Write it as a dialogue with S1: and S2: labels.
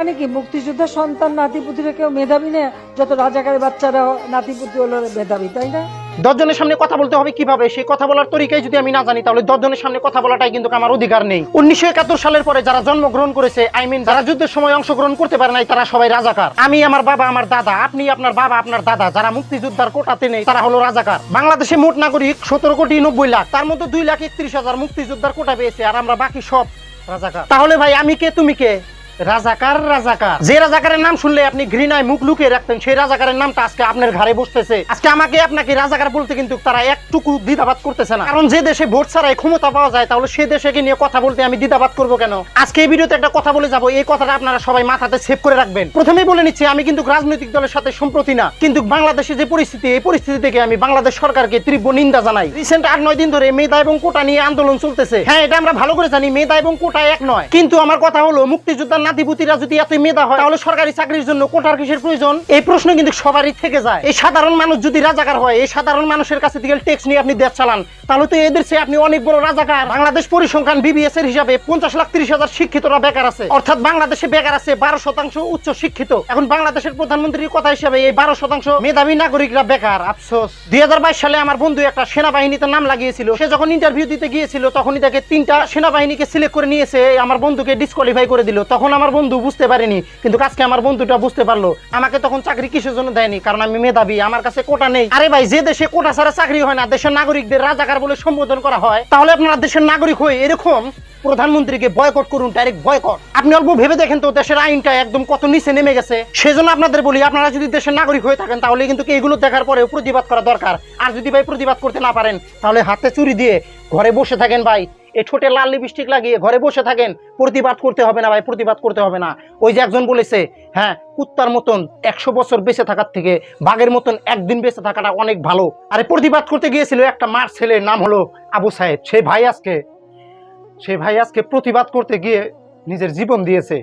S1: মানে কি মুক্তিযোদ্ধার সন্তান নাতিপুতিরা কেউ মেধাবী না? যত রাজাকারের বাচ্চারা নাতিপুতি হলো মেধাবী, তাই না?
S2: দশজনের সামনে কথা বলতে হবে কীভাবে? সেই কথা বলার তরিকাই যদি আমি না জানি, তাহলে দশজনের সামনে কথা বলাটাই কিন্তু আমার অধিকার নেই। উনিশশো একাত্তর সালের পরে যারা জন্মগ্রহণ করেছে আই মিন যারা যুদ্ধের সময় অংশগ্রহণ করতে পারে নাই, তারা সবাই রাজাকার। আমি আমার বাবা, আমার দাদা, আপনি আপনার বাবা, আপনার দাদা, যারা মুক্তিযোদ্ধার কোটাতে নেই, তারা হলো রাজাকার। বাংলাদেশে মোট নাগরিক সতেরো কোটি নব্বই লাখ, তার মধ্যে দুই লাখ একত্রিশ হাজার মুক্তিযোদ্ধার কোটা পেয়েছে, আর আমরা বাকি সব রাজাকার। তাহলে ভাই, আমি কে, তুমি কে? রাজাকার রাজাকার। যে রাজাকারের নাম শুনলে আপনি ঘৃণায় মুখ লুকিয়ে রাখতেন, সেই রাজাকারের নামটা আজকে আপনার ঘরে বসতেছে। আজকে আমাকে আপনাকে রাজাকার বলতে কিন্তু তারা একটুকু দ্বিধাবাদ করতেছে না। কারণ যে দেশে ভোট ছাড়াই ক্ষমতা পাওয়া যায়, তাহলে সে দেশে নিয়ে কথা বলতে আমি দ্বিধাবাদ করব কেন? আজকে এই ভিডিওতে একটা কথা বলে যাব, এই কথাটা আপনারা সবাই মাথাতে সেভ করে রাখবেন। প্রথমেই বলে নিচ্ছি, আমি কিন্তু রাজনৈতিক দলের সাথে সম্প্রতি না, কিন্তু বাংলাদেশে যে পরিস্থিতি, এই পরিস্থিতি থেকে আমি বাংলাদেশ সরকারকে তীব্র নিন্দা জানাই। রিসেন্ট আট, নয় দিন ধরে মেধা এবং কোটা নিয়ে আন্দোলন চলতেছে। হ্যাঁ এটা আমরা ভালো করে জানি, মেধা এবং কোটা এক নয়। কিন্তু আমার কথা হলো, মুক্তিযোদ্ধার নাতিপুতিরা যদি মেধা হয়, তাহলে সরকারি চাকরির জন্য কোটার কিসের প্রয়োজন? এই প্রশ্ন কিন্তু সবারই থেকে যায়। এই সাধারণ মানুষ যদি রাজাকার হয়, এই সাধারণ মানুষের কাছে থেকে ট্যাক্স নিয়ে আপনি দেশ চালান, তাহলে তো এদের চেয়ে আপনি অনেক বড় রাজাকার। বাংলাদেশ পরিসংখ্যান বিবিএস এর হিসাবে পঞ্চাশ লাখ তিরিশ হাজার শিক্ষিতরা বেকার আছে। অর্থাৎ বাংলাদেশে বেকার আছে বারো শতাংশ উচ্চ শিক্ষিত। এখন বাংলাদেশের প্রধানমন্ত্রীর কথা হিসাবে এই বারো শতাংশ মেধাবী নাগরিকরা বেকার। আফসোস। দুই হাজার বাইশ সালে আমার বন্ধু একটা সেনাবাহিনীতে নাম লাগিয়েছিল। সে যখন ইন্টারভিউ দিতে গিয়েছিল, তখনই তাকে তিনটা সেনাবাহিনীকে সিলেক্ট করে নিয়েছে, আমার বন্ধুকে ডিসকোয়ালিফাই করে দিল। তখন আমার বন্ধু বুঝতে পারেনি, কিন্তু আজকে আমার বন্ধুটা বুঝতে পারল। আমাকে তখন চাকরি কিসের জন্য দেয়নি? কারণ আমি মেধাবী, আমার কাছে কোটা নেই। আরে ভাই, যে দেশে কোটা ছাড়া চাকরি হয় না, দেশের নাগরিকদের রাজাকার বলে সম্বোধন করা হয়, তাহলে আপনারা দেশের নাগরিক হয়ে এরকম? প্রধানমন্ত্রীকে বয়কট করুন ডাইরেক্ট বয়কট আপনি অল্প ভেবে দেখেন তো, দেশের আইনটা একদম কত নিচে নেমে গেছে। সেজন্য আপনাদের বলি, আপনারা যদি দেশের নাগরিক হয়ে থাকেন, তাহলে কিন্তু এগুলো দেখার পরে প্রতিবাদ করা দরকার। আর যদি ভাই প্রতিবাদ করতে না পারেন, তাহলে হাতে চুরি দিয়ে ঘরে বসে থাকেন ভাই। এই ঠোঁটে লাল লিপস্টিক লাগিয়ে ঘরে বসে থাকেন। প্রতিবাদ করতে হবে না ভাই, প্রতিবাদ করতে হবে না। ওই যে একজন বলেছে হ্যাঁ কুত্তার মতন একশো বছর বেঁচে থাকার থেকে বাঘের মতন একদিন বেঁচে থাকাটা অনেক ভালো। আরে প্রতিবাদ করতে গিয়েছিল একটা মার ছেলের নাম হলো আবু সাহেব। সেই ভাই আজকে সেই ভাই আজকে প্রতিবাদ করতে গিয়ে নিজের জীবন দিয়েছে।